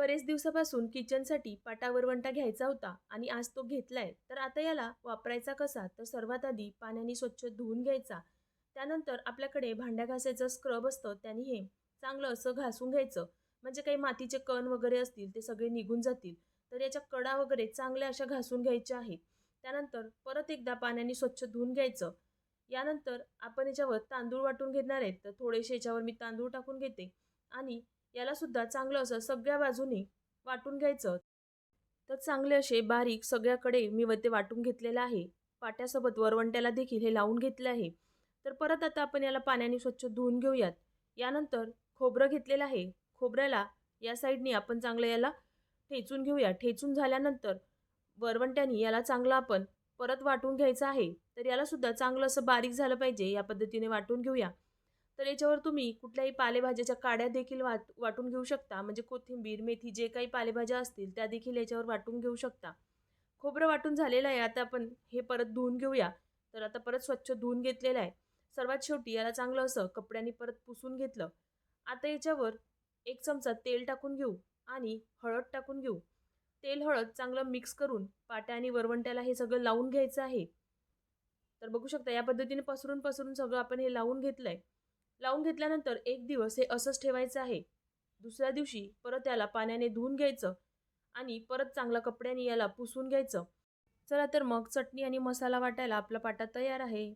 बरेच दिवसापासून किचनसाठी पाटा वरवंटा घ्यायचा होता आणि आज तो घेतलाय. तर आता याला वापरायचा कसा? तर सर्वात आधी पाण्याने स्वच्छ धुवून घ्यायचा. त्यानंतर आपल्याकडे भांड्या घासायचं स्क्रब असतं त्याने हे चांगलं असं घासून घ्यायचं. म्हणजे काही मातीचे कण वगैरे असतील ते सगळे निघून जातील. तर याच्या कडा वगैरे चांगल्या अशा घासून घ्यायच्या आहेत. त्यानंतर परत एकदा पाण्याने स्वच्छ धुवून घ्यायचं. यानंतर आपण याच्यावर तांदूळ वाटून घेणार आहेत. तर थोडेसे याच्यावर मी तांदूळ टाकून घेते. आणि याला सुद्धा चांगलं असं सगळ्या बाजूने वाटून घ्यायचं. तर चांगले असे बारीक सगळ्याकडे मी व ते वाटून घेतलेलं आहे. पाट्यासोबत वरवंट्याला देखील हे लावून घेतलं आहे. तर परत आता आपण याला पाण्याने स्वच्छ धुवून घेऊयात. यानंतर खोबरं घेतलेलं आहे. खोबऱ्याला या साईडनी आपण चांगलं याला ठेचून घेऊया. ठेचून झाल्यानंतर वरवंट्याने याला चांगलं आपण परत वाटून घ्यायचं आहे. तर यालासुद्धा चांगलं असं बारीक झालं पाहिजे. या पद्धतीने वाटून घेऊया. तर याच्यावर तुम्ही कुठल्याही पालेभाज्याच्या काड्या देखील वाट वाटून घेऊ शकता. म्हणजे कोथिंबीर मेथी जे काही पालेभाज्या असतील त्या देखील याच्यावर वाटून घेऊ शकता. खोबरं वाटून झालेलं आहे. आता आपण हे परत धुवून घेऊया. तर आता परत स्वच्छ धुवून घेतलेलं आहे. सर्वात शेवटी याला चांगलं असं कपड्यांनी परत पुसून घेतलं. आता याच्यावर एक चमचा तेल टाकून घेऊ आणि हळद टाकून घेऊ. तेल हळद चांगलं मिक्स करून पाट्या आणि वरवंट्याला हे सगळं लावून घ्यायचं आहे. तर बघू शकता या पद्धतीने पसरून पसरून सगळं आपण हे लावून घेतलं आहे लावून घेतल्यानंतर एक दिवस हे असंच ठेवायचं आहे. दुसऱ्या दिवशी परत याला पाण्याने धुवून घ्यायचं आणि परत चांगल्या कपड्याने याला पुसून घ्यायचं. चला तर मग चटणी आणि मसाला वाटायला आपला पाटा तयार आहे.